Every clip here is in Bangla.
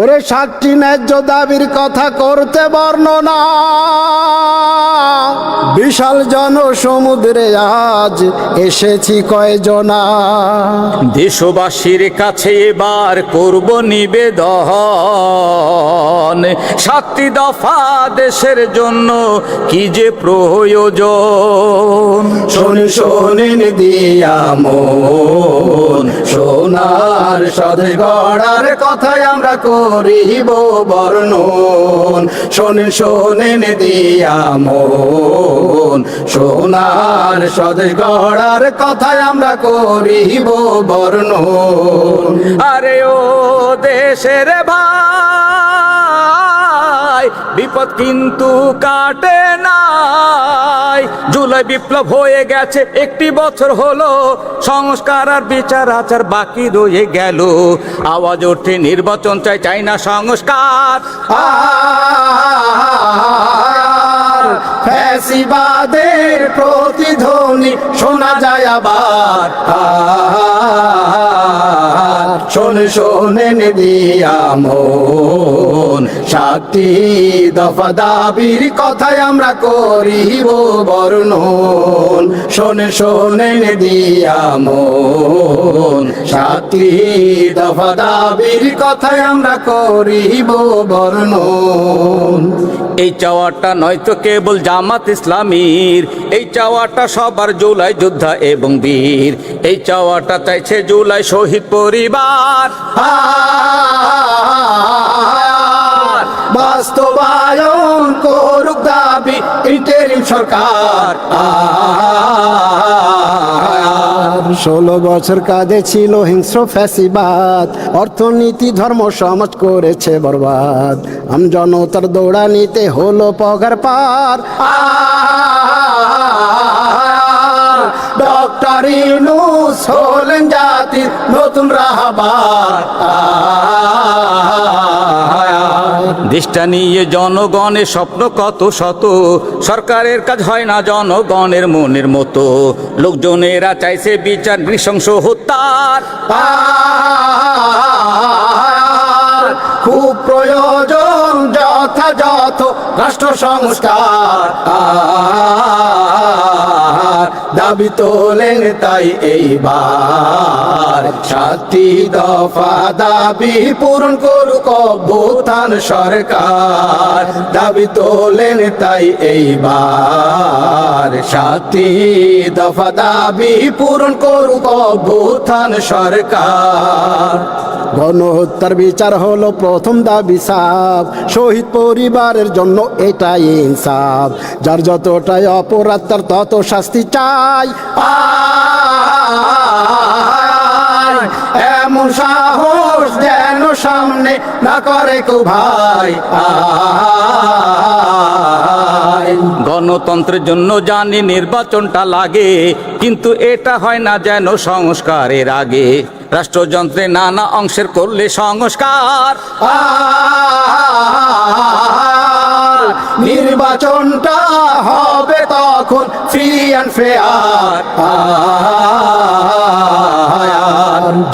ওরে সাতটি ন্যায্য দাবির কথা করতে বর্ণনা। বিশাল জনসমুদ্রে আজ এসেছি কয়জনা। দেশবাসীর কাছে এবার করব নিবেদন। সাতটি দফা দেশের জন্য কি যে প্রয়োজন? শোন শোনেন দিয়া মন সোনার সাথে গড়ার কথাই আমরা করিব বর্ণন। শোনে শোনেন দিয়া মন। সোনার সাথে গড়ার কথাই আমরা করিব বর্ণন। আরে ও দেশের ভাই বিপদ কিন্তু কাটে নাই। জুলাই বিপ্লব হয়ে গেছে, একটি বছর হলো, সংস্কার আর বিচার আচার বাকি রয়ে গেল। আওয়াজ ওঠে নির্বাচন চাই চাই না সংস্কার। ফ্যাসিবাদের প্রতিধ্বনি শোনা যায় আবার। আর শোন দিয়া মন। সাতটি দফা দাবির কথাই আমরা করিব বর্ণন। শোন দিয়া মন। সাতটি দফা দাবির কথাই আমরা করিব বর্ণন। এই চাওয়াটা নয়তো কেবল জামাত ইসলামীর, এই চাওয়াটা সবার জুলাই যোদ্ধা এবং বীর। এই চাওয়াটা চাইছে জুলাই শহীদ পরিবার। বাস্তবায়ন করুক দাবি ইন্টারিম সরকার। ষোলো বছর কাঁধে ছিল হিংস্র ফ্যাসিবাদ, অর্থনীতি, ধর্ম, সমাজ করেছে বরবাদ। আম জনতার দৌড়ানিতে হলো পগার পার। ডক্টর ইউনুস হলেন জাতির নতুন রাহবার। দেশটা নিয়ে জনগণের স্বপ্ন কত শত? সরকারের কাজ হয় না জনগণের মনের মতো। লোকজনেরা চাইছে বিচার নৃশংস হত্যার। খুব প্রয়োজন যথাযথ রাষ্ট্র সংস্কার। আর দাবি তোলেন তাই এইবার। সাতটি দফা দাবি পূরণ করুক অভ্যুত্থান সরকার। দাবি তোলেন তাই এইবার। সাতটি দফা দাবি পূরণ করুক অভ্যুত্থান সরকার। গণহত্যার বিচার হলো প্রথম দাবি সাপ শহীদ পরিবারের জন্য এটাই ইনসাফ। যার যতটাই অপরাধ, তার তত শাস্তি চাই। এমন সাহস যেন সামনে না করে কো ভাই। গণতন্ত্রের জন্য জানি নির্বাচনটা লাগে, কিন্তু এটা হয় না যেন সংস্কারের আগে। রাষ্ট্রযন্ত্রে নানা অংশের করলে সংস্কার। নির্বাচনটা হবে তখন ফ্রি অ্যান্ড ফেয়ার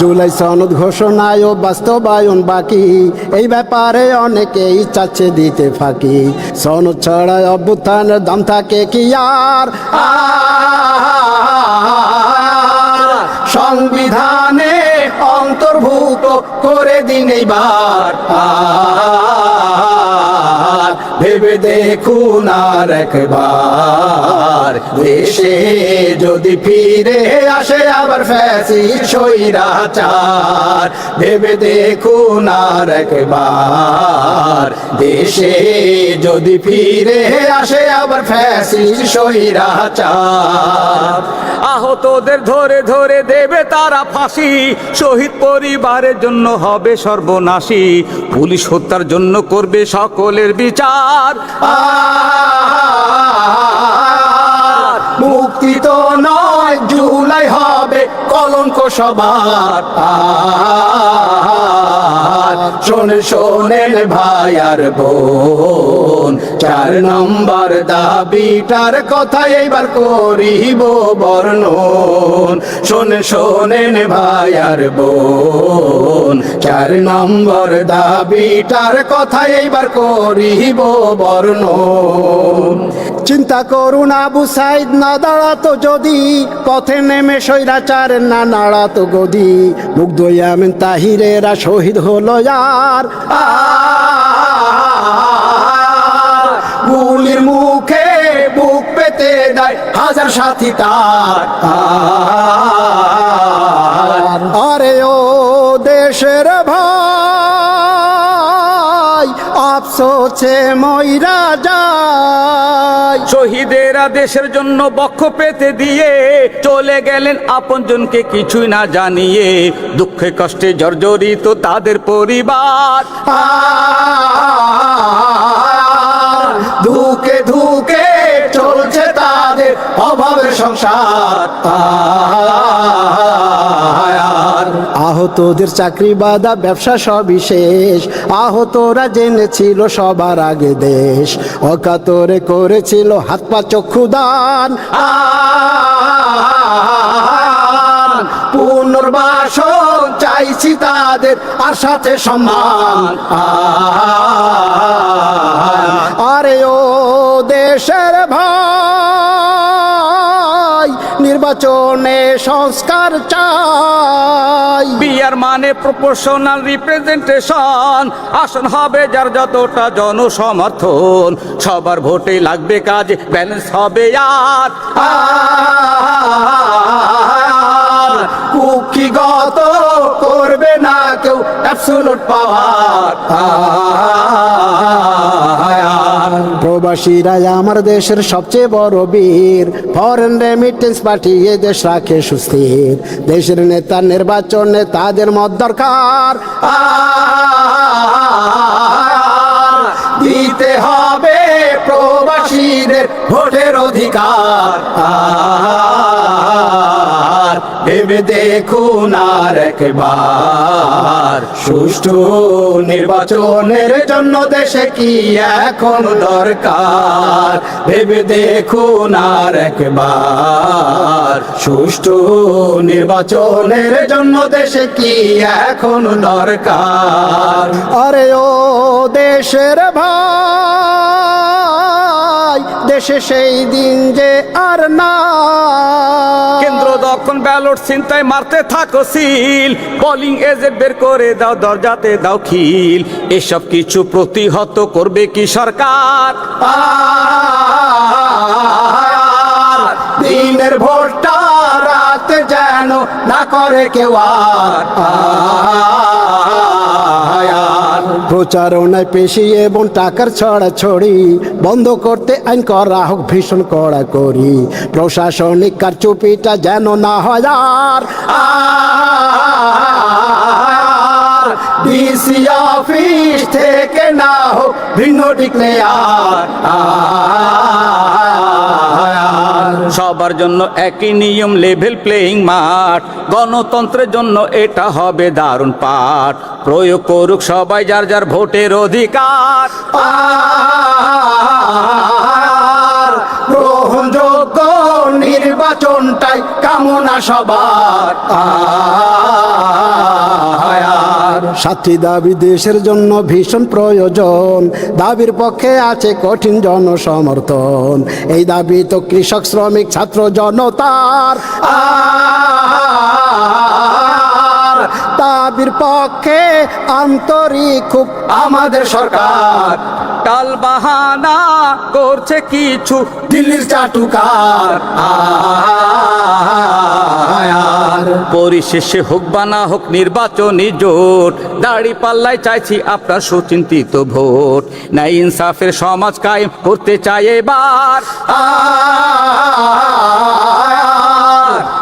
জুলাই সনদ ঘোষণায় ও বাস্তবায়ন বাকি, এই ব্যাপারে অনেকেই চাচ্ছে দিতে ফাঁকি। সনদ ছড়ায় অভ্যুত্থানের দাম থাকে কি আর? আর সংবিধানে অন্তর্ভুক্ত করে দিন এইবার। ভেবে দেখুন আর একবার। দেশে যদি ফিরে আসে আবার ফ্যাসি সৈরাচার ভেবে দেখুন আর একবার। দেশে যদি ফিরে আসে আবার ফ্যাসি সৈরাচার আহতদের ধরে ধরে দেবে তারা ফাঁসি। শহীদ পরিবারের জন্য হবে সর্বনাশী। পুলিশ হত্যার জন্য করবে সকলের বিচার। আর মুক্তি তো নয় জুলাই হবে সবার আর শোনেন ভাই আর বোন, চার নম্বর দাবিটার কথা এইবার করিব বর্ণন। শোনেন শোনেন ভাই আর বোন, চার নম্বর দাবিটার কথা করিব চিন্তা করুন আবু সাইদ, না দাঁড়াতো যদি, পথে নেমে সৈরাচার না নাড়াতো গদি। মুগ্ধ ইয়ামিন তাহিরেরা শহীদ হলো আর গুলির মুখে বুক পেতে দেয় হাজার সাথী তার। আরে ও দেশের ভাই, আফসোসে ময়রা শহীদেরা দেশের জন্য বক্ষ পেতে দিয়ে চলে গেলেন আপনজনকে কিছুই না জানিয়ে। দুঃখে কষ্টে জর্জরিত তাদের পরিবার। ধুকে ধুকে চলছে তাদের অভাবের সংসার। আহতদের চাকরি বাদা, ব্যবসা সবই শেষ। আহতরা জেনেছিল সবার আগে দেশ। অকাতরে করেছিল হাত পা চক্ষু দান। আর পুনর্বাসন চাইছি তাদের আর সাথে সম্মান আরে ও দেশের ভাই। নির্বাচনে সংস্কার চাই। বিয়ার মানে প্রপোর্শনাল রিপ্রেজেন্টেশন আসন হবে যার যতটা জনসমর্থন। সবার ভোটে লাগবে কাজ ব্যালেন্স হবে আর কুক্ষিগত করবে না কেউ অ্যাবসোলুট পাওয়ার প্রবাসীরা আমার দেশের সবচেয়ে বড় বীর। ফরেন রেমিটেন্স পাঠিয়ে দেশ রাখে সুস্থির। দেশের নেতা নির্বাচনে তাদের মত দরকার। দিতে হবে প্রবাসীদের ভোটের অধিকার। ভেবে দেখুন আর একবার, সুষ্ঠু নির্বাচনের জন্য দেশে কি এখন দরকার? ভেবে দেখুন আর একবার, সুষ্ঠু নির্বাচনের জন্য দেশে কি এখন দরকার? আরে ও দেশের ভাই! দেশে সেই দিন যে আর না। কেন্দ্র যখন ব্যালট চিন্তায় মারতে থাকো সিল। পোলিং এজেন্ট বের করে দাও দরজাতে দাও খিল। এসব কিছু প্রতিহত করবে কি সরকার? দিনের ভোটটা যেন না করে কেউ প্রচারণায় পেশি এবং টাকার ছড়া ছড়ি, বন্ধ করতে আইন করা হোক, ভীষণ কড়া করি প্রশাসনিক কারচুপিটা যেন না হয় আর ডিসি অফিস থেকে না হোক ভিন্ন ডিক্লেয়ার সবার জন্য একই নিয়ম লেভেল প্লেইং মাঠ। গণতন্ত্রের জন্য এটা হবে দারুণ পাঠ। প্রয়োগ করুক সবাই যার যার ভোটের অধিকার। গ্রহণযোগ্য নির্বাচনটাই কামনা সবার। সাথী দাবি দেশের জন্য ভীষণ প্রয়োজন। দাবির পক্ষে আছে কঠিন জনসমর্থন। এই দাবি তো কৃষক শ্রমিক ছাত্র জনতার। দাবির পক্ষে আন্তরিক খুব আমাদের সরকার। টাল বাহানা করছে কিছু। দিল্লির চাটুকার। পরিশেষে হোক বা না হোক নির্বাচনী জোট দাড়ি পাল্লায় চাইছি আপনার সুচিন্তিত ভোট। না ইনসাফের সমাজ কায়েম করতে চাই এবার।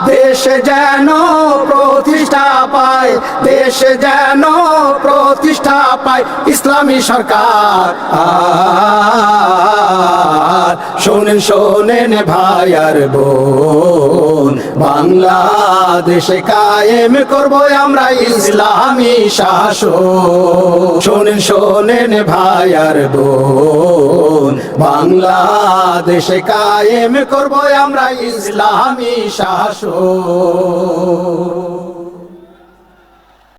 দেশে যেন দেশে যেন প্রতিষ্ঠা পায় ইসলামী সরকার। শোনেন শোনেন ভাই আর বোন, বাংলাদেশে কায়েম করব আমরা ইসলামী শাসন। শোনেন শোনেন ভাই আর বোন, বাংলাদেশে কায়েম করব আমরা ইসলামী শাসন।